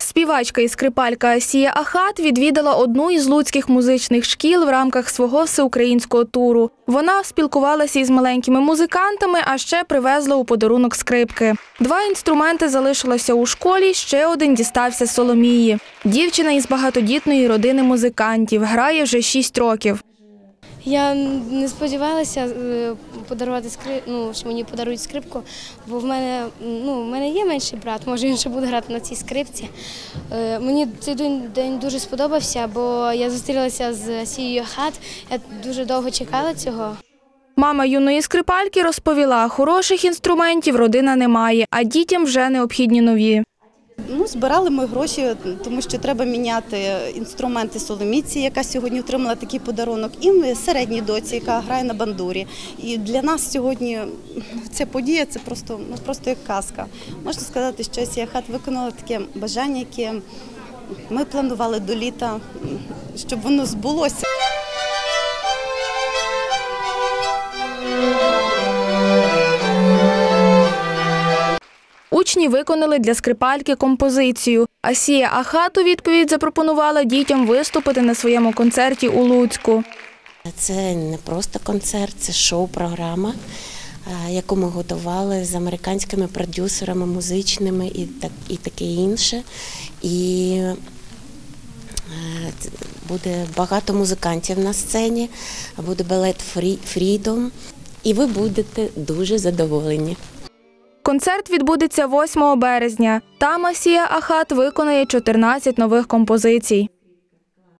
Співачка і скрипалька Асія Ахат відвідала одну із луцьких музичних шкіл в рамках свого всеукраїнського туру. Вона спілкувалася із маленькими музикантами, а ще привезла у подарунок скрипки. Два інструменти залишилося у школі, ще один дістався Соломії. Дівчина із багатодітної родини музикантів грає вже шість років. Я не сподівалася е, подарувати скрип... ну, що мені подарують скрипку, бо в мене, ну, в мене є менший брат, може він ще буде грати на цій скрипці. Е, Мені цей день, дуже сподобався, бо я зустрілася з Асією Хат. Я дуже довго чекала цього. Мама юної скрипальки розповіла, хороших інструментів родина не має, а дітям вже необхідні нові. Ну, збирали ми гроші, тому що треба міняти інструменти соломіці, яка сьогодні отримала такий подарунок, і середній доці, яка грає на бандурі. І для нас сьогодні ця подія це просто, ну, просто як казка. Можна сказати, що Асія Хат виконала таке бажання, яке ми планували до літа, щоб воно збулося. Учні виконали для скрипальки композицію. Асія Ахат у відповідь запропонувала дітям виступити на своєму концерті у Луцьку. Це не просто концерт, це шоу-програма, е, яку ми готували з американськими продюсерами музичними і так і таке інше. І е, буде багато музикантів на сцені, буде балет Фрідом, і ви будете дуже задоволені. Концерт відбудеться 8 березня. Там Асія Ахат виконає 14 нових композицій.